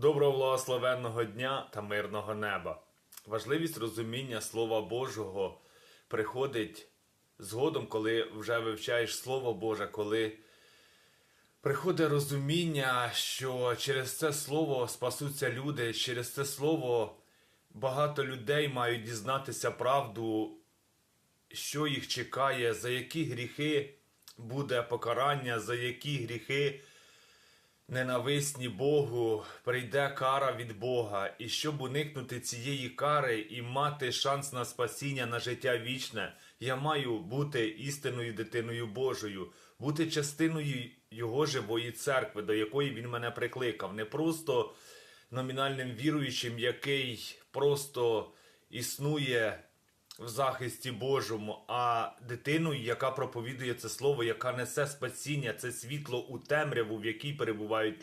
Доброго благословенного дня та мирного неба. Важливість розуміння Слова Божого приходить згодом, коли вже вивчаєш Слово Боже, коли приходить розуміння, що через це слово спасуться люди, через це слово багато людей мають дізнатися правду, що їх чекає, за які гріхи буде покарання, за які гріхи ненависні Богу, прийде кара від Бога, і щоб уникнути цієї кари і мати шанс на спасіння, на життя вічне, я маю бути істинною дитиною Божою, бути частиною Його живої церкви, до якої він мене прикликав, не просто номінальним віруючим, який просто існує в захисті Божому, а дитиною, яка проповідує це слово, яка несе спасіння, це світло у темряву, в якій перебувають